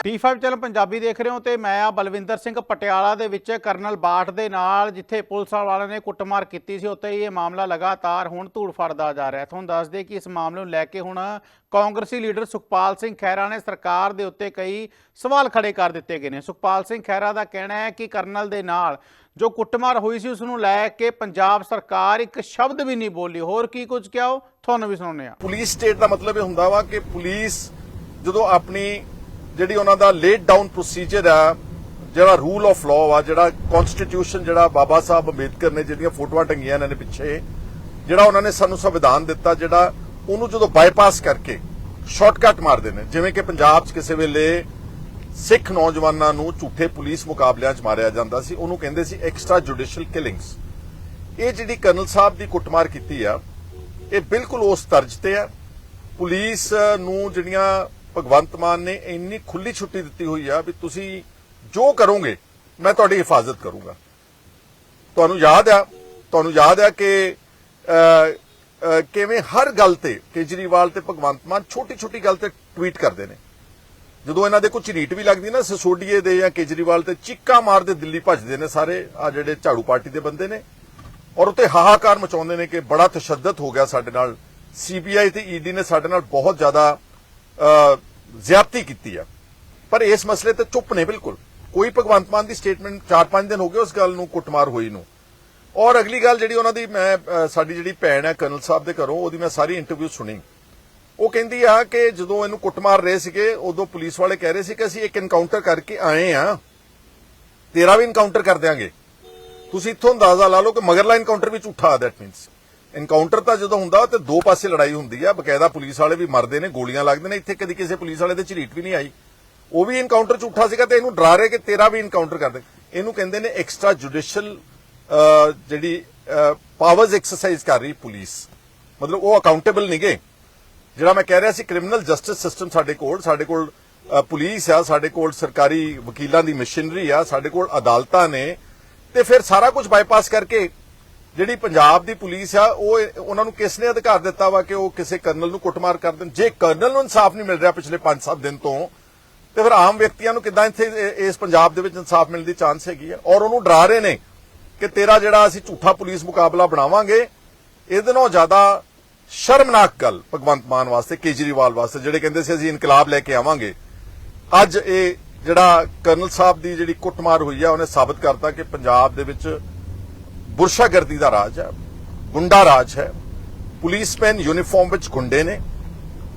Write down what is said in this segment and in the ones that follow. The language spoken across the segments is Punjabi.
T5 ਚੈਨਲ ਪੰਜਾਬੀ ਦੇਖ ਰਹੇ ਹੋ ਤੇ ਮੈਂ ਆ ਬਲਵਿੰਦਰ ਸਿੰਘ ਪਟਿਆਲਾ ਦੇ ਵਿੱਚ ਕਰਨਲ ਬਾਠ ਦੇ ਨਾਲ, ਜਿੱਥੇ ਪੁਲਿਸ ਵਾਲਿਆਂ ਨੇ ਕੁੱਟਮਾਰ ਕੀਤੀ ਸੀ, ਉੱਥੇ ਹੀ ਇਹ ਮਾਮਲਾ ਲਗਾਤਾਰ ਹੁਣ ਧੂੜ ਫੜਦਾ ਜਾ ਰਿਹਾ ਤੁਹਾਨੂੰ ਦੱਸ ਦੇ ਕਿ ਇਸ ਮਾਮਲੇ ਨੂੰ ਲੈ ਕੇ ਹੁਣ ਕਾਂਗਰਸੀ ਲੀਡਰ ਸੁਖਪਾਲ ਸਿੰਘ ਖਹਿਰਾ ਨੇ ਸਰਕਾਰ ਦੇ ਉੱਤੇ ਕਈ ਸਵਾਲ ਖੜੇ ਕਰ ਦਿੱਤੇ ਗਏ ਨੇ। ਸੁਖਪਾਲ ਸਿੰਘ ਖਹਿਰਾ ਦਾ ਕਹਿਣਾ ਹੈ ਕਿ ਕਰਨਲ ਦੇ ਨਾਲ ਜੋ ਕੁੱਟਮਾਰ ਹੋਈ ਸੀ, ਉਸ ਨੂੰ ਲੈ ਕੇ ਪੰਜਾਬ ਸਰਕਾਰ ਇੱਕ ਸ਼ਬਦ ਵੀ ਨਹੀਂ ਬੋਲੀ। ਹੋਰ ਕੀ ਕੁਝ ਕਿਹਾ ਤੁਹਾਨੂੰ ਵੀ ਸੁਣਾਉਂਦੇ ਆ ਪੁਲਿਸ ਸਟੇਟ ਦਾ ਮਤਲਬ ਇਹ ਹੁੰਦਾ ਵਾ ਕਿ ਪੁਲਿਸ ਜਦੋਂ ਆਪਣੀ ਜਿਹੜੀ ਉਹਨਾਂ ਦਾ ਲੇਟ ਡਾਊਨ ਪ੍ਰੋਸੀਜਰ ਆ, ਜਿਹੜਾ ਰੂਲ ਆਫ ਲਾਅ ਆ, ਜਿਹੜਾ ਕਨਸਟੀਟਿਊਸ਼ਨ ਜਿਹੜਾ ਬਾਬਾ ਸਾਹਿਬ ਅੰਬੇਦਕਰ ਨੇ ਜਿਹੜੀਆਂ ਫੋਟੋਆਂ ਟੰਗੀਆਂ ਨੇ ਪਿੱਛੇ, ਜਿਹੜਾ ਉਹਨਾਂ ਨੇ ਸਾਨੂੰ ਸੰਵਿਧਾਨ ਦਿੱਤਾ, ਜਿਹੜਾ ਉਹਨੂੰ ਜਦੋਂ ਬਾਈਪਾਸ ਕਰਕੇ ਸ਼ਾਰਟਕਟ ਮਾਰਦੇ ਨੇ, ਜਿਵੇਂ ਕਿ ਪੰਜਾਬ 'ਚ ਕਿਸੇ ਵੇਲੇ ਸਿੱਖ ਨੌਜਵਾਨਾਂ ਨੂੰ ਝੂਠੇ ਪੁਲਿਸ ਮੁਕਾਬਲਿਆਂ 'ਚ ਮਾਰਿਆ ਜਾਂਦਾ ਸੀ, ਉਹਨੂੰ ਕਹਿੰਦੇ ਸੀ ਐਕਸਟਰਾ ਜੁਡੀਸ਼ੀਅਲ ਕਿਲਿੰਗਸ ਇਹ ਜਿਹੜੀ ਕਰਨਲ ਸਾਹਿਬ ਦੀ ਕੁੱਟਮਾਰ ਕੀਤੀ ਆ, ਇਹ ਬਿਲਕੁਲ ਉਸ ਤਰਜ ਤੇ ਆ। ਪੁਲਿਸ ਨੂੰ ਜਿਹੜੀਆਂ ਭਗਵੰਤ ਮਾਨ ਨੇ ਇੰਨੀ ਖੁੱਲੀ ਛੁੱਟੀ ਦਿੱਤੀ ਹੋਈ ਆ ਵੀ ਤੁਸੀਂ ਜੋ ਕਰੋਗੇ, ਮੈਂ ਤੁਹਾਡੀ ਹਿਫਾਜ਼ਤ ਕਰੂੰਗਾ। ਤੁਹਾਨੂੰ ਯਾਦ ਆ, ਤੁਹਾਨੂੰ ਯਾਦ ਆ ਕਿ ਕਿਵੇਂ ਹਰ ਗੱਲ ਤੇ ਕੇਜਰੀਵਾਲ ਤੇ ਭਗਵੰਤ ਮਾਨ ਛੋਟੀ ਛੋਟੀ ਗੱਲ ਤੇ ਟਵੀਟ ਕਰਦੇ ਨੇ। ਜਦੋਂ ਇਹਨਾਂ ਦੇ ਕੋਈ ਝਰੀਟ ਵੀ ਲੱਗਦੀ ਨਾ, ਸਸੋਡੀਏ ਦੇ ਜਾਂ ਕੇਜਰੀਵਾਲ ਤੇ ਚੀਕਾਂ ਮਾਰਦੇ ਦਿੱਲੀ ਭੱਜਦੇ ਨੇ ਸਾਰੇ, ਆ ਜਿਹੜੇ ਝਾੜੂ ਪਾਰਟੀ ਦੇ ਬੰਦੇ ਨੇ। ਔਰ ਉੱਤੇ ਹਾਹਾਕਾਰ ਮਚਾਉਂਦੇ ਨੇ ਕਿ ਬੜਾ ਤਸ਼ੱਦਦ ਹੋ ਗਿਆ ਸਾਡੇ ਨਾਲ। ਸੀਬੀਆਈ ਤੇ ਈਡੀ ਨੇ ਸਾਡੇ ਨਾਲ ਬਹੁਤ ਜ਼ਿਆਦਾ ਜ਼ਿਆਦਤੀ ਕੀਤੀ ਆ। ਪਰ ਇਸ ਮਸਲੇ ਤੇ ਚੁੱਪ ਨੇ ਬਿਲਕੁਲ। ਕੋਈ ਭਗਵੰਤ ਮਾਨ ਦੀ ਸਟੇਟਮੈਂਟ 4-5 ਦਿਨ ਹੋ ਗਏ ਉਸ ਗੱਲ ਨੂੰ ਕੁੱਟਮਾਰ ਹੋਈ ਨੂੰ। ਔਰ ਅਗਲੀ ਗੱਲ ਜਿਹੜੀ ਉਹਨਾਂ ਦੀ ਮੈਂ ਸਾਡੀ ਜਿਹੜੀ ਭੈਣ ਹੈ ਕਰਨਲ ਸਾਹਿਬ ਦੇ ਘਰੋਂ, ਉਹਦੀ ਮੈਂ ਸਾਰੀ ਇੰਟਰਵਿਊ ਸੁਣੀ। ਉਹ ਕਹਿੰਦੀ ਆ ਕਿ ਜਦੋਂ ਇਹਨੂੰ ਕੁੱਟਮਾਰ ਰਹੇ ਸੀਗੇ, ਉਦੋਂ ਪੁਲਿਸ ਵਾਲੇ ਕਹਿ ਰਹੇ ਸੀ ਕਿ ਅਸੀਂ ਇੱਕ ਇਨਕਾਊਂਟਰ ਕਰਕੇ ਆਏ ਆ। ਤੇਰਾ ਵੀ ਇਨਕਾਊਂਟਰ ਕਰ ਦਿਆਂਗੇ। ਤੁਸੀਂ ਇੱਥੋਂ ਅੰਦਾਜ਼ਾ ਲਾ ਲਓ ਕਿ ਮਗਰਲਾ ਇਨਕਾਊਂਟਰ ਵੀ ਝੂਠਾ ਦੈਟ ਮੀਨਸ ਇਨਕਾਊਂਟਰ ਤਾਂ ਜਦੋਂ ਹੁੰਦਾ, ਤੇ ਦੋ ਪਾਸੇ ਲੜਾਈ ਹੁੰਦੀ ਆ। ਬਕਾਇਦਾ ਪੁਲਿਸ ਵਾਲੇ ਵੀ ਮਰਦੇ ਨੇ, ਗੋਲੀਆਂ ਲੱਗਦੇ ਨੇ। ਇੱਥੇ ਕਦੀ ਕਿਸੇ ਪੁਲਿਸ ਵਾਲੇ ਦੇ ਝਰੀਟ ਵੀ ਨਹੀਂ ਆਈ। ਉਹ ਵੀ ਇਨਕਾਊਂਟਰ ਝੂਠਾ ਸੀਗਾ ਤੇ ਇਹਨੂੰ ਡਰਾ ਰਹੇ ਕਿ ਤੇਰਾ ਵੀ ਇਨਕਾਊਂਟਰ ਕਰਦੇ ਇਹਨੂੰ ਕਹਿੰਦੇ ਨੇ ਐਕਸਟਰਾ ਜੁਡੀਸ਼ੀਅਲ ਜਿਹੜੀ ਪਾਵਰਸ ਐਕਸਰਸਾਈਜ਼ ਕਰ ਰਹੀ ਪੁਲਿਸ। ਮਤਲਬ ਉਹ ਅਕਾਊਂਟੇਬਲ ਨਹੀਂਗੇ ਜਿਹੜਾ ਮੈਂ ਕਹਿ ਰਿਹਾ ਸੀ ਕ੍ਰਿਮੀਨਲ ਜਸਟਿਸ ਸਿਸਟਮ ਸਾਡੇ ਕੋਲ ਸਾਡੇ ਕੋਲ ਪੁਲਿਸ ਆ, ਸਾਡੇ ਕੋਲ ਸਰਕਾਰੀ ਵਕੀਲਾਂ ਦੀ ਮਸ਼ੀਨਰੀ ਆ, ਸਾਡੇ ਕੋਲ ਅਦਾਲਤਾਂ ਨੇ। ਤੇ ਫਿਰ ਸਾਰਾ ਕੁਝ ਬਾਈਪਾਸ ਕਰਕੇ ਜਿਹੜੀ ਪੰਜਾਬ ਦੀ ਪੁਲਿਸ ਆ, ਉਹ ਉਹਨਾਂ ਨੂੰ ਕਿਸ ਨੇ ਅਧਿਕਾਰ ਦਿੱਤਾ ਵਾ ਕਿ ਉਹ ਕਿਸੇ ਕਰਨਲ ਨੂੰ ਕੁੱਟਮਾਰ ਕਰ ਦੇਣ? ਜੇ ਕਰਨਲ ਨੂੰ ਇਨਸਾਫ ਨਹੀਂ ਮਿਲ ਰਿਹਾ ਪਿਛਲੇ 5-7 ਦਿਨ ਤੋਂ, ਤੇ ਫਿਰ ਆਮ ਵਿਅਕਤੀਆਂ ਨੂੰ ਕਿੱਦਾਂ ਇੱਥੇ ਇਸ ਪੰਜਾਬ ਦੇ ਵਿੱਚ ਇਨਸਾਫ ਮਿਲਣ ਦੀ ਚਾਂਸ ਹੈਗੀ ਆ? ਔਰ ਉਹਨੂੰ ਡਰਾ ਰਹੇ ਨੇ ਕਿ ਤੇਰਾ ਜਿਹੜਾ ਅਸੀਂ ਝੂਠਾ ਪੁਲਿਸ ਮੁਕਾਬਲਾ ਬਣਾਵਾਂਗੇ, ਇਹਦੇ ਨਾਲੋਂ ਜ਼ਿਆਦਾ ਸ਼ਰਮਨਾਕ ਗੱਲ ਭਗਵੰਤ ਮਾਨ ਵਾਸਤੇ, ਕੇਜਰੀਵਾਲ ਵਾਸਤੇ, ਜਿਹੜੇ ਕਹਿੰਦੇ ਸੀ ਅਸੀਂ ਇਨਕਲਾਬ ਲੈ ਕੇ ਆਵਾਂਗੇ। ਅੱਜ ਇਹ ਜਿਹੜਾ ਕਰਨਲ ਸਾਹਿਬ ਦੀ ਜਿਹੜੀ ਕੁੱਟਮਾਰ ਹੋਈ ਆ, ਉਹਨੇ ਸਾਬਤ ਕਰਤਾ ਕਿ ਪੰਜਾਬ ਦੇ ਵਿੱਚ ਬੁਰਸ਼ਾਗਰਦੀ ਦਾ ਰਾਜ ਹੈ, ਗੁੰਡਾ ਰਾਜ ਹੈ। ਪੁਲਿਸਮੈਨ ਯੂਨੀਫਾਰਮ ਵਿੱਚ ਗੁੰਡੇ ਨੇ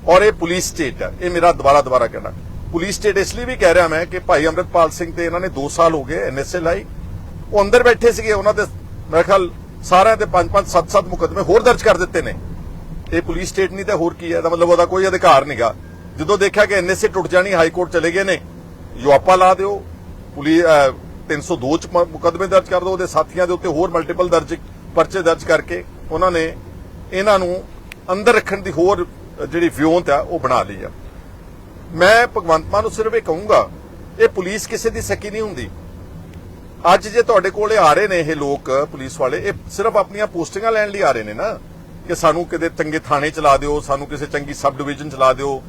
ਔਰ ਇਹ ਪੁਲਿਸ ਸਟੇਟ ਹੈ। ਇਹ ਮੇਰਾ ਦੁਬਾਰਾ ਦੁਬਾਰਾ ਕਹਿਣਾ। ਪੁਲਿਸ ਸਟੇਟ ਇਸ ਲਈ ਵੀ ਕਹਿ ਰਿਹਾ ਮੈਂ ਕਿ ਭਾਈ ਅਮਰਿਤਪਾਲ ਸਿੰਘ ਤੇ ਇਹਨਾਂ ਨੇ 2 ਸਾਲ ਹੋ ਗਏ ਐਨਐਸਏ ਲਾਈ। ਉਹ ਅੰਦਰ ਬੈਠੇ ਸੀਗੇ, ਉਹਨਾਂ ਦੇ ਮੇਰੇ ਖਿਆਲ ਸਾਰਿਆਂ ਦੇ 5-5 7-7 ਮੁਕੱਦਮੇ ਹੋਰ ਦਰਜ ਕਰ ਦਿੱਤੇ ਨੇ। ਇਹ ਪੁਲਿਸ ਸਟੇਟ ਨਹੀਂ ਤਾਂ ਹੋਰ ਕੀ ਹੈ, ਇਹਦਾ ਮਤਲਬ ਉਹਦਾ ਕੋਈ ਅਧਿਕਾਰ ਨਹੀਂਗਾ ਜਦੋਂ ਦੇਖਿਆ ਕਿ ਐਨਐਸਏ ਟੁੱਟ ਜਾਣੀ, ਹਾਈ ਕੋਰਟ ਚਲੇ ਗਏ ਨੇ ਯੁਆਪਾ ਲਾ ਦਿਓ ਪੁਲਿਸ 302 ਚ ਮ- ਮੁਕੱਦਮੇ ਦਰਜ ਕਰ ਦਿਓ ਉਹਦੇ ਸਾਥੀਆਂ ਦੇ ਉੱਤੇ ਹੋਰ ਮਲਟੀਪਲ ਦਰਜ, ਪਰਚੇ ਦਰਜ ਕਰਕੇ ਉਹਨਾਂ ਨੇ ਇਹਨਾਂ ਨੂੰ ਅੰਦਰ ਰੱਖਣ ਦੀ ਹੋਰ ਜਿਹੜੀ ਵਿਉਂਤ ਆ, ਉਹ ਬਣਾ ਲਈ ਆ। ਮੈਂ ਭਗਵੰਤ ਮਾਨ ਨੂੰ ਸਿਰਫ ਇਹ ਕਹੂੰਗਾ, ਇਹ ਪੁਲਿਸ ਕਿਸੇ ਦੀ ਸਕੀ ਨਹੀਂ ਹੁੰਦੀ। ਅੱਜ ਜੇ ਤੁਹਾਡੇ ਕੋਲੇ ਆ ਰਹੇ ਨੇ ਇਹ ਲੋਕ, ਪੁਲਿਸ ਵਾਲੇ, ਇਹ ਸਿਰਫ ਆਪਣੀਆਂ ਪੋਸਟਿੰਗਾਂ ਲੈਣ ਲਈ ਆ ਰਹੇ ਨੇ ਨਾ, ਕਿ ਸਾਨੂੰ ਕਿਤੇ ਚੰਗੇ ਥਾਣੇ ਚਲਾ ਦਿਓ, ਸਾਨੂੰ ਕਿਸੇ ਚੰਗੀ ਸਬ ਡਿਵੀਜ਼ਨ ਚਲਾ ਦਿਓ,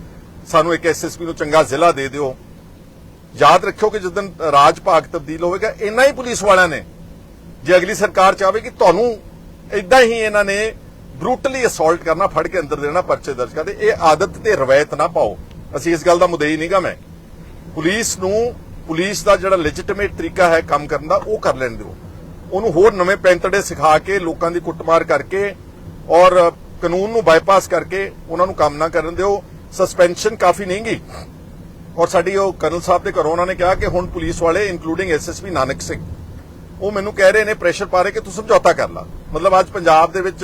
ਸਾਨੂੰ ਇੱਕ ਐਸਐਸਪੀ ਨੂੰ ਚੰਗਾ ਜ਼ਿਲ੍ਹਾ ਦੇ ਦਿਓ। ਯਾਦ ਰੱਖਿਓ ਕਿ ਜਦੋਂ ਰਾਜ ਭਾਗ ਤਬਦੀਲ ਹੋਵੇਗਾ, ਇੰਨਾ ਹੀ ਪੁਲਿਸ ਵਾਲਿਆਂ ਨੇ, ਜੇ ਅਗਲੀ ਸਰਕਾਰ ਚਾਹਵੇ ਕਿ ਤੁਹਾਨੂੰ ਇਦਾਂ ਹੀ ਇਹਨਾਂ ਨੇ ਬਰੂਟਲੀ ਅਸੌਲਟ ਕਰਨਾ, ਫੜ ਕੇ ਅੰਦਰ ਦੇਣਾ, ਪਰਚੇ ਦਰਜ ਕਰਦੇ ਇਹ ਆਦਤ ਤੇ ਰਵਾਇਤ ਨਾ ਪਾਓ। ਅਸੀਂ ਇਸ ਗੱਲ ਦਾ ਮੁਦਈ ਨਹੀਂਗਾ ਮੈਂ। ਪੁਲਿਸ ਨੂੰ, ਪੁਲਿਸ ਦਾ ਜਿਹੜਾ ਲੈਜੀਟੀਮੇਟ ਤਰੀਕਾ ਹੈ ਕੰਮ ਕਰਨ ਦਾ, ਉਹ ਕਰ ਲੈਣ ਦਿਓ। ਉਹਨੂੰ ਹੋਰ ਨਵੇਂ ਪੈਂਤੜੇ ਸਿਖਾ ਕੇ, ਲੋਕਾਂ ਦੀ ਕੁੱਟਮਾਰ ਕਰਕੇ ਔਰ ਕਾਨੂੰਨ ਨੂੰ ਬਾਈਪਾਸ ਕਰਕੇ ਉਹਨਾਂ ਨੂੰ ਕੰਮ ਨਾ ਕਰਨ ਦਿਓ। ਸਸਪੈਂਸ਼ਨ ਕਾਫੀ ਨਹੀਂਗੀ। ਔਰ ਸਾਡੀ ਉਹ ਕਰਨਲ ਸਾਹਿਬ ਦੇ ਘਰੋਂ ਉਹਨਾਂ ਨੇ ਕਿਹਾ ਕਿ ਹੁਣ ਪੁਲਿਸ ਵਾਲੇ ਇਨਕਲੂਡਿੰਗ ਐਸਐਸਪੀ ਨਾਨਕ ਸਿੰਘ, ਉਹ ਮੈਨੂੰ ਕਹਿ ਰਹੇ ਨੇ ਪ੍ਰੈਸ਼ਰ ਪਾ ਰਹੇ ਕਿ ਤੂੰ ਸਮਝੌਤਾ ਕਰ ਲਾ। ਮਤਲਬ ਅੱਜ ਪੰਜਾਬ ਦੇ ਵਿੱਚ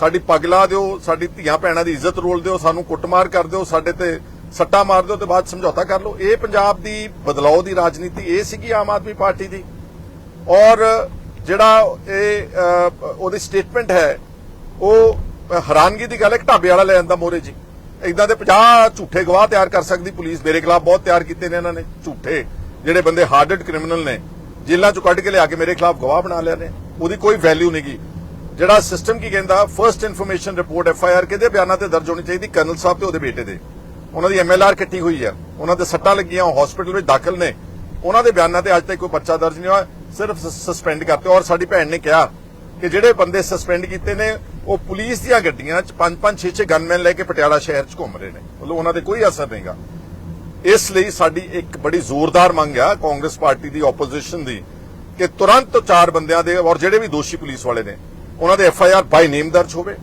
ਸਾਡੀ ਪਗਲਾ ਦਿਓ, ਸਾਡੀ ਧੀਆਂ ਭੈਣਾਂ ਦੀ ਇੱਜ਼ਤ ਰੋਲ ਦਿਓ, ਸਾਨੂੰ ਕੁੱਟਮਾਰ ਕਰ ਦਿਓ, ਸਾਡੇ ਤੇ ਸੱਟਾ ਮਾਰ ਦਿਓ ਤੇ ਬਾਅਦ ਸਮਝੌਤਾ ਕਰ ਲਓ। ਇਹ ਪੰਜਾਬ ਦੀ ਬਦਲਾਅ ਦੀ ਰਾਜਨੀਤੀ, ਇਹ ਸੀਗੀ ਆਮ ਆਦਮੀ ਪਾਰਟੀ ਦੀ। ਔਰ ਜਿਹੜਾ ਇਹ ਉਹਦੀ ਸਟੇਟਮੈਂਟ ਹੈ, ਉਹ ਹੈਰਾਨਗੀ ਦੀ ਗੱਲ ਹੈ ਢਾਬੇ ਵਾਲਾ ਲੈ ਜਾਂਦਾ ਮੋਰੇ ਜੀ। ਇਦਾਂ ਦੇ 50 ਝੂਠੇ ਗਵਾਹ ਤਿਆਰ ਕਰ ਸਕਦੀ ਪੁਲਿਸ। ਮੇਰੇ ਖਿਲਾਫ ਬਹੁਤ ਤਿਆਰ ਕੀਤੇ ਨੇ ਇਹਨਾਂ ਨੇ, ਝੂਠੇ। ਜਿਹੜੇ ਬੰਦੇ ਹਾਰਡਡ ਕ੍ਰਿਮੀਨਲ ਨੇ, ਜੇਲ੍ਹਾਂ ਚੋਂ ਕੱਢ ਕੇ ਲਿਆ ਕੇ ਮੇਰੇ ਖਿਲਾਫ ਗਵਾਹ ਬਣਾ ਲਿਆ ਨੇ। ਉਹਦੀ ਕੋਈ ਵੈਲਿਊ ਨਹੀਂਗੀ ਜਿਹੜਾ ਸਿਸਟਮ ਕੀ ਕਹਿੰਦਾ first information report F I R ਕਿਹਦੇ, ਬਿਆਨਾਂ ਤੇ ਦਰਜ ਹੋਣੀ ਚਾਹੀਦੀ ਕਰਨਲ ਸਾਹਿਬ ਤੇ ਉਹਦੇ ਬੇਟੇ ਦੇ। ਉਹਨਾਂ ਦੀ ਐਮ ਐਲ ਆਰ ਕੱਟੀ ਹੋਈ ਹੈ ਉਹਨਾਂ ਦੇ ਸੱਟਾਂ ਲੱਗੀਆਂ, ਉਹ ਹਸਪੀਟਲ ਵਿੱਚ ਦਾਖਲ ਨੇ। ਉਹਨਾਂ ਦੇ ਬਿਆਨਾਂ ਤੇ ਅੱਜ ਤੱਕ ਕੋਈ ਪਰਚਾ ਦਰਜ ਨਹੀਂ ਹੋਇਆ, ਸਿਰਫ ਸਸਪੈਂਡ ਕਰਤੇ। ਔਰ ਸਾਡੀ ਭੈਣ ਨੇ ਕਿਹਾ ਕਿ ਜਿਹੜੇ ਬੰਦੇ ਸਸਪੈਂਡ ਕੀਤੇ ਨੇ ਉਹ ਪੁਲਿਸ ਦੀਆਂ ਗੱਡੀਆਂ 'ਚ 5-5 6-6 ਗਨਮੈਨ ਲੈ ਕੇ ਪਟਿਆਲਾ ਸ਼ਹਿਰ 'ਚ ਘੁੰਮ ਰਹੇ ਨੇ। ਮਤਲਬ ਉਹਨਾਂ ਤੇ ਕੋਈ ਅਸਰ ਨਹੀਂਗਾ ਇਸ ਲਈ ਸਾਡੀ ਇੱਕ ਬੜੀ ਜ਼ੋਰਦਾਰ ਮੰਗ ਆ ਕਾਂਗਰਸ ਪਾਰਟੀ ਦੀ ਆਪੋਜੀਸ਼ਨ ਦੀ, ਕਿ ਤੁਰੰਤ ਚਾਰ ਬੰਦਿਆਂ ਦੇ ਔਰ ਜਿਹੜੇ ਵੀ ਦੋਸ਼ੀ ਪੁਲਿਸ ਵਾਲੇ ਨੇ, ਉਹਨਾਂ ਦੇ ਐਫ ਆਈ ਆਰ ਬਾਈ ਨੇਮ ਦਰਜ ਹੋਵੇ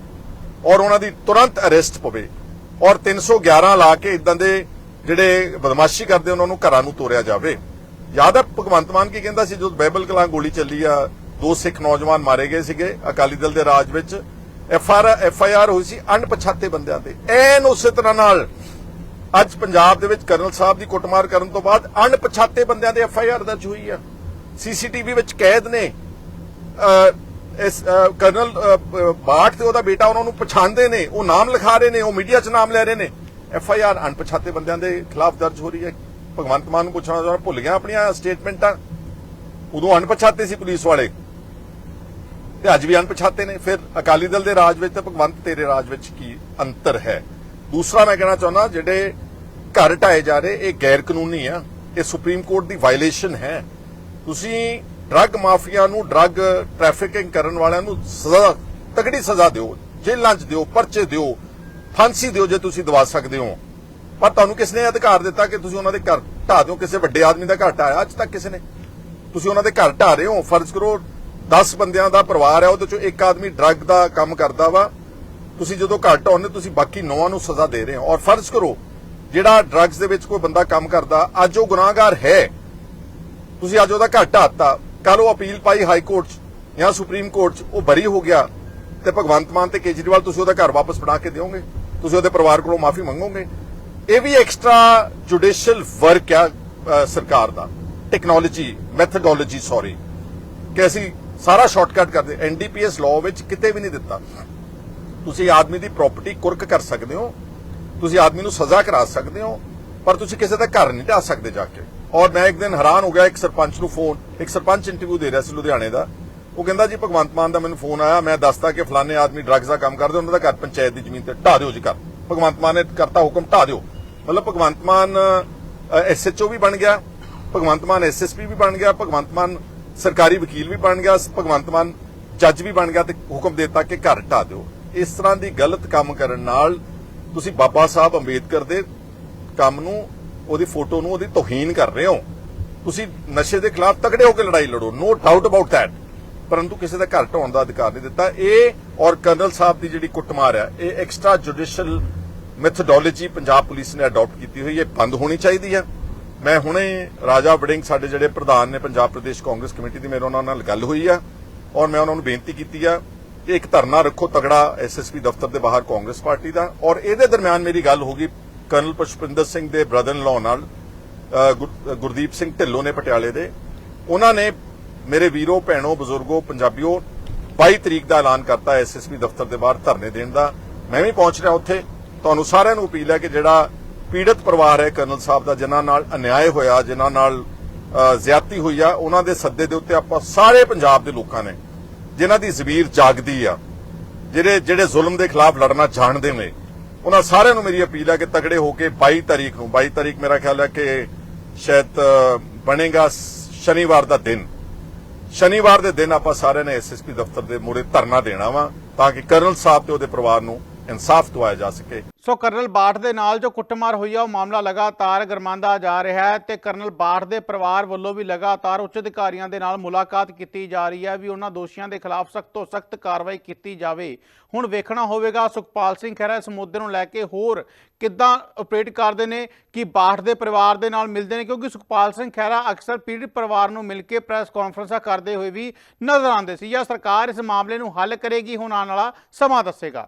ਔਰ ਉਹਨਾਂ ਦੀ ਤੁਰੰਤ ਅਰੈਸਟ ਪਵੇ ਔਰ 311 ਲਾ ਕੇ ਇਦਾਂ ਦੇ ਜਿਹੜੇ ਬਦਮਾਸ਼ੀ ਕਰਦੇ ਉਹਨਾਂ ਨੂੰ ਘਰਾਂ ਨੂੰ ਤੋਰਿਆ ਜਾਵੇ। ਯਾਦ ਹੈ ਭਗਵੰਤ ਮਾਨ ਕੀ ਕਹਿੰਦਾ ਸੀ, ਜਦੋਂ ਬਾਈਬਲ ਕਲਾਂ ਗੋਲੀ ਚੱਲੀ ਆ, ਦੋ ਸਿੱਖ ਨੌਜਵਾਨ ਮਾਰੇ ਗਏ ਸੀਗੇ ਅਕਾਲੀ ਦਲ ਦੇ ਰਾਜ ਵਿੱਚ। F R F I R ਹੋਈ ਸੀ ਅਣਪਛਾਤੇ ਬੰਦਿਆਂ ਤੇ। ਐਨ ਉਸੇ ਤਰ੍ਹਾਂ ਨਾਲ ਅੱਜ ਪੰਜਾਬ ਦੇ ਵਿੱਚ ਕਰਨਲ ਸਾਹਿਬ ਦੀ ਕੁੱਟਮਾਰ ਕਰਨ ਤੋਂ ਬਾਅਦ ਅਣਪਛਾਤੇ ਬੰਦਿਆਂ ਦੇ ਐਫ ਆਈ ਆਰ ਦਰਜ ਹੋਈ ਆ। ਸੀਸੀਟੀਵੀ ਵਿੱਚ ਕੈਦ ਨੇ। ਇਸ ਕਰਨਲ ਅਹ, ਬਾਠ ਤੇ ਉਹਦਾ ਬੇਟਾ ਉਹਨਾਂ ਨੂੰ ਪਛਾਣਦੇ ਨੇ। ਉਹ ਨਾਮ ਲਿਖਾ ਰਹੇ ਨੇ ਉਹ ਮੀਡੀਆ 'ਚ ਨਾਮ ਲੈ ਰਹੇ ਨੇ। ਐਫ ਆਈ ਆਰ ਅਣਪਛਾਤੇ ਬੰਦਿਆਂ ਦੇ ਖਿਲਾਫ ਦਰਜ ਹੋ ਰਹੀ ਹੈ। ਭਗਵੰਤ ਮਾਨ ਨੂੰ ਪੁੱਛਣਾ ਚਾਹੁੰਦਾ ਭੁੱਲ ਗਿਆ ਆਪਣੀਆਂ ਸਟੇਟਮੈਂਟਾਂ? ਉਦੋਂ ਅਣਪਛਾਤੇ ਸੀ ਪੁਲਿਸ ਵਾਲੇ। ਤੇ ਅੱਜ ਵੀ ਅਣਪਛਾਤੇ ਨੇ। ਫਿਰ ਅਕਾਲੀ ਦਲ ਦੇ ਰਾਜ ਵਿੱਚ ਤੇ ਭਗਵੰਤ ਤੇਰੇ ਰਾਜ ਵਿੱਚ ਕੀ ਅੰਤਰ ਹੈ? ਦੂਸਰਾ ਮੈਂ ਕਹਿਣਾ ਚਾਹੁੰਦਾ, ਜਿਹੜੇ ਘਰ ਢਾਏ ਜਾ ਰਹੇ, ਇਹ ਗੈਰ ਕਾਨੂੰਨੀ ਆ। ਇਹ ਸੁਪਰੀਮ ਕੋਰਟ ਦੀ ਵਾਇਲੇਸ਼ਨ ਹੈ। ਤੁਸੀਂ ਡਰੱਗ ਮਾਫੀਆ ਨੂੰ ਡਰੱਗ ਟ੍ਰੈਫਿਕਿੰਗ ਕਰਨ ਵਾਲਿਆਂ ਨੂੰ ਸਜ਼ਾ ਤਗੜੀ ਸਜ਼ਾ ਦਿਓ। ਜੇਲ੍ਹਾਂ 'ਚ ਦਿਓ, ਪਰਚੇ ਦਿਓ, ਫਾਂਸੀ ਦਿਓ ਜੇ ਤੁਸੀਂ ਦਵਾ ਸਕਦੇ ਹੋ। ਪਰ ਤੁਹਾਨੂੰ ਕਿਸ ਨੇ ਅਧਿਕਾਰ ਦਿੱਤਾ ਕਿ ਤੁਸੀਂ ਉਹਨਾਂ ਦੇ ਘਰ ਢਾ ਦਿਓ? ਕਿਸੇ ਵੱਡੇ ਆਦਮੀ ਦਾ ਘਰ ਢਾਇਆ ਅੱਜ ਤੱਕ ਕਿਸੇ ਨੇ? ਤੁਸੀਂ ਉਹਨਾਂ ਦੇ ਘਰ ਢਾ ਰਹੇ ਹੋ, ਫਰਜ਼ ਕਰੋ 10 ਬੰਦਿਆਂ ਦਾ ਪਰਿਵਾਰ ਹੈ ਉਹਦੇ ਚੋਂ ਇੱਕ ਆਦਮੀ ਡਰੱਗ ਦਾ ਕੰਮ ਕਰਦਾ ਵਾ। ਤੁਸੀਂ ਜਦੋਂ ਘੱਟ ਆਉਂਦੇ, ਤੁਸੀਂ ਬਾਕੀ ਨੌਵਾਂ ਨੂੰ ਸਜ਼ਾ ਦੇ ਰਹੇ ਹੋ। ਔਰ ਫਰਜ਼ ਕਰੋ, ਜਿਹੜਾ ਡਰੱਗਸ ਦੇ ਵਿੱਚ ਕੋਈ ਬੰਦਾ ਕੰਮ ਕਰਦਾ, ਅੱਜ ਉਹ ਗੁਨਾਹਗਾਰ ਹੈ। ਤੁਸੀਂ ਅੱਜ ਉਹਦਾ ਘਰ ਢਾਤਾ ਕੱਲ ਉਹ ਅਪੀਲ ਪਾਈ ਹਾਈ ਕੋਰਟ 'ਚ ਜਾਂ ਸੁਪਰੀਮ ਕੋਰਟ 'ਚ, ਉਹ ਬਰੀ ਹੋ ਗਿਆ। ਤੇ ਭਗਵੰਤ ਮਾਨ ਤੇ ਕੇਜਰੀਵਾਲ ਤੁਸੀਂ ਉਹਦਾ ਘਰ ਵਾਪਸ ਬਣਾ ਕੇ ਦਿਓਗੇ? ਤੁਸੀਂ ਉਹਦੇ ਪਰਿਵਾਰ ਕੋਲੋਂ ਮਾਫੀ ਮੰਗੋਗੇ? ਇਹ ਵੀ ਐਕਸਟਰਾ ਜੁਡੀਸ਼ੀਅਲ ਵਰਕ ਆ ਸਰਕਾਰ ਦਾ। ਟੈਕਨੋਲੋਜੀ ਮੈਥਡੋਲੋਜੀ ਸੌਰੀ ਕਿ ਅਸੀਂ ਸਾਰਾ ਸ਼ਾਰਟਕਟ ਕਰਦੇ ਐਨਡੀਪੀਐਸ ਲਾਅ ਵਿੱਚ ਕਿਤੇ ਵੀ ਨਹੀਂ ਦਿੱਤਾ। ਤੁਸੀਂ ਆਦਮੀ ਦੀ ਪ੍ਰਾਪਰਟੀ ਕੁਰਕ ਕਰ ਸਕਦੇ ਹੋ। ਤੁਸੀਂ ਆਦਮੀ ਨੂੰ ਸਜ਼ਾ ਕਰਾ ਸਕਦੇ ਹੋ, ਪਰ ਤੁਸੀਂ ਕਿਸੇ ਦਾ ਘਰ ਨਹੀਂ ਢਾ ਸਕਦੇ ਜਾ ਕੇ। ਔਰ ਮੈਂ ਇੱਕ ਦਿਨ ਹੈਰਾਨ ਹੋ ਗਿਆ, ਇੱਕ ਸਰਪੰਚ ਨੂੰ ਫੋਨ ਇੱਕ ਸਰਪੰਚ ਇੰਟਰਵਿਊ ਦੇ ਰਿਹਾ ਸੀ ਲੁਧਿਆਣੇ ਦਾ। ਉਹ ਕਹਿੰਦਾ, ਜੀ, ਭਗਵੰਤ ਮਾਨ ਦਾ ਮੈਨੂੰ ਫੋਨ ਆਇਆ। ਮੈਂ ਦੱਸਦਾ ਕਿ ਫਲਾਣੇ ਆਦਮੀ ਡਰੱਗਸ ਦਾ ਕੰਮ ਕਰਦੇ, ਉਹਨਾਂ ਦਾ ਘਰ ਪੰਚਾਇਤ ਦੀ ਜ਼ਮੀਨ ਤੇ ਢਾ ਦਿਓ ਜੀ ਘਰ। ਭਗਵੰਤ ਮਾਨ ਨੇ ਕਰਤਾ ਹੁਕਮ ਢਾ ਦਿਓ। ਮਤਲਬ ਭਗਵੰਤ ਮਾਨ ਐਸਐਚਓ ਵੀ ਬਣ ਗਿਆ, ਭਗਵੰਤ ਮਾਨ ਐਸਐਸਪੀ ਵੀ ਬਣ ਗਿਆ, ਭਗਵੰਤ ਮਾਨ ਸਰਕਾਰੀ ਵਕੀਲ ਵੀ ਬਣ ਗਿਆ, ਭਗਵੰਤ ਮਾਨ ਜੱਜ ਵੀ ਬਣ ਗਿਆ ਤੇ ਹੁਕਮ ਦੇ ਦਿੱਤਾ ਕਿ ਘਰ ਢਾ ਦਿਓ। ਇਸ ਤਰ੍ਹਾਂ ਦੀ ਗਲਤ ਕੰਮ ਕਰਨ ਨਾਲ ਤੁਸੀਂ ਬਾਬਾ ਸਾਹਿਬ ਅੰਬੇਦਕਰ ਦੇ ਕੰਮ ਨੂੰ, ਉਹਦੀ ਫੋਟੋ ਨੂੰ ਉਹਦੀ ਤੋਹੀਨ ਕਰ ਰਹੇ ਹੋ। ਤੁਸੀਂ ਨਸ਼ੇ ਦੇ ਖਿਲਾਫ ਤਕੜੇ ਹੋ ਕੇ ਲੜਾਈ ਲੜੋ। ਨੋ ਡਾਊਟ ਅਬਾਊਟ ਥੈਟ ਪਰੰਤੂ ਕਿਸੇ ਦਾ ਘਰ ਢਾਉਣ ਦਾ ਅਧਿਕਾਰ ਨਹੀਂ ਦਿੱਤਾ। ਇਹ ਔਰ ਕਰਨਲ ਸਾਹਿਬ ਦੀ ਜਿਹੜੀ ਕੁੱਟਮਾਰ ਹੈ, ਇਹ extra judicial methodology Punjab police ਨੇ ਅਡਾਪਟ ਕੀਤੀ ਹੋਈ ਹੈ। ਬੰਦ ਹੋਣੀ ਚਾਹੀਦੀ ਹੈ। ਮੈਂ ਹੁਣੇ ਰਾਜਾ ਵੜਿੰਗ ਸਾਡੇ ਜਿਹੜੇ ਪ੍ਰਧਾਨ ਨੇ ਪੰਜਾਬ ਪ੍ਰਦੇਸ਼ ਕਾਂਗਰਸ ਕਮੇਟੀ ਦੀ, ਮੇਰੇ ਉਹਨਾਂ ਨਾਲ ਗੱਲ ਹੋਈ ਆ ਔਰ ਮੈਂ ਉਹਨਾਂ ਨੂੰ ਬੇਨਤੀ ਕੀਤੀ ਆ ਕਿ ਇੱਕ ਧਰਨਾ ਰੱਖੋ ਤਗੜਾ ਐਸਐਸਪੀ ਦਫ਼ਤਰ ਦੇ ਬਾਹਰ ਕਾਂਗਰਸ ਪਾਰਟੀ ਦਾ ਔਰ ਇਹਦੇ ਦਰਮਿਆਨ ਮੇਰੀ ਗੱਲ ਹੋ ਗਈ ਕਰਨਲ ਪੁਸ਼ਪਿੰਦਰ ਸਿੰਘ ਦੇ ਬ੍ਰਦਰ ਇਨ ਨਾਲ ਗੁਰਦੀਪ ਸਿੰਘ ਢਿੱਲੋਂ ਨੇ ਪਟਿਆਲੇ ਦੇ। ਉਹਨਾਂ ਨੇ ਮੇਰੇ ਵੀਰੋ, ਭੈਣੋ, ਬਜ਼ੁਰਗੋ, ਪੰਜਾਬੀਓ 22 ਤਰੀਕ ਦਾ ਐਲਾਨ ਕਰਤਾ ਐਸਐਸਪੀ ਦਫ਼ਤਰ ਦੇ ਬਾਹਰ ਧਰਨੇ ਦੇਣ ਦਾ। ਮੈਂ ਵੀ ਪਹੁੰਚ ਰਿਹਾ ਉੱਥੇ। ਤੁਹਾਨੂੰ ਸਾਰਿਆਂ ਨੂੰ ਅਪੀਲ ਹੈ ਕਿ ਜਿਹੜਾ ਪੀੜਤ ਪਰਿਵਾਰ ਹੈ ਕਰਨਲ ਸਾਹਿਬ ਦਾ ਜਿਨ੍ਹਾਂ ਨਾਲ ਅਨਿਆਏ ਹੋਇਆ ਜਿਨ੍ਹਾਂ ਨਾਲ ਅ, ਜ਼ਿਆਦਤੀ ਹੋਈ ਆ ਉਹਨਾਂ ਦੇ ਸੱਦੇ ਦੇ ਉੱਤੇ ਆਪਾਂ ਸਾਰੇ ਪੰਜਾਬ ਦੇ ਲੋਕਾਂ ਨੇ ਜਿਨ੍ਹਾਂ ਦੀ ਜ਼ਮੀਰ ਜਾਗਦੀ ਆ ਜਿਹੜੇ ਜਿਹੜੇ ਜ਼ੁਲਮ ਦੇ ਖਿਲਾਫ ਲੜਨਾ ਜਾਣਦੇ ਨੇ ਉਹਨਾਂ ਸਾਰਿਆਂ ਨੂੰ ਮੇਰੀ ਅਪੀਲ ਹੈ ਕਿ ਤਗੜੇ ਹੋ ਕੇ 22 ਤਾਰੀਖ ਨੂੰ 22 ਤਾਰੀਖ ਮੇਰਾ ਖਿਆਲ ਹੈ ਕਿ ਸ਼ਾਇਦ ਬਣੇਗਾ ਸ਼ਨੀਵਾਰ ਦਾ ਦਿਨ। ਸ਼ਨੀਵਾਰ ਦੇ ਦਿਨ ਆਪਾਂ ਸਾਰਿਆਂ ਨੇ ਐਸਐਸਪੀ ਦਫ਼ਤਰ ਦੇ ਮੂਹਰੇ ਧਰਨਾ ਦੇਣਾ ਵਾ ਤਾਂ ਕਿ ਕਰਨਲ ਸਾਹਿਬ ਤੇ ਉਹਦੇ ਪਰਿਵਾਰ ਨੂੰ ਇਨਸਾਫ ਦਵਾਇਆ ਜਾ ਸਕੇ। ਸੋ ਕਰਨਲ ਬਾਠ ਦੇ ਨਾਲ ਜੋ ਕੁੱਟਮਾਰ ਹੋਈ ਆ, ਉਹ ਮਾਮਲਾ ਲਗਾਤਾਰ ਗਰਮਾਂਦਾ ਜਾ ਰਿਹਾ ਹੈ ਤੇ ਕਰਨਲ ਬਾਠ ਦੇ ਪਰਿਵਾਰ ਵੱਲੋਂ ਵੀ ਲਗਾਤਾਰ ਉੱਚ ਅਧਿਕਾਰੀਆਂ ਦੇ ਨਾਲ ਮੁਲਾਕਾਤ ਕੀਤੀ ਜਾ ਰਹੀ ਹੈ ਵੀ ਉਹਨਾਂ ਦੋਸ਼ੀਆਂ ਦੇ ਖਿਲਾਫ ਸਖਤ ਤੋਂ ਸਖਤ ਕਾਰਵਾਈ ਕੀਤੀ ਜਾਵੇ। ਹੁਣ ਵੇਖਣਾ ਹੋਵੇਗਾ, ਸੁਖਪਾਲ ਸਿੰਘ ਖਹਿਰਾ, ਇਸ ਮੁੱਦੇ ਨੂੰ ਲੈ ਕੇ ਹੋਰ ਕਿੱਦਾਂ ਆਪਰੇਟ ਕਰਦੇ ਨੇ, ਕਿ ਬਾਠ ਦੇ ਪਰਿਵਾਰ ਦੇ ਨਾਲ ਮਿਲਦੇ ਨੇ, ਕਿਉਂਕਿ ਸੁਖਪਾਲ ਸਿੰਘ ਖਹਿਰਾ ਅਕਸਰ ਪੀੜਤ ਪਰਿਵਾਰ ਨੂੰ ਮਿਲ ਕੇ ਪ੍ਰੈਸ ਕਾਨਫਰੰਸਾਂ ਕਰਦੇ ਹੋਏ ਵੀ ਨਜ਼ਰ ਆਉਂਦੇ ਸੀ। ਜਾਂ ਸਰਕਾਰ ਇਸ ਮਾਮਲੇ ਨੂੰ ਹੱਲ ਕਰੇਗੀ, ਹੁਣ ਆਉਣ ਵਾਲਾ ਸਮਾਂ ਦੱਸੇਗਾ।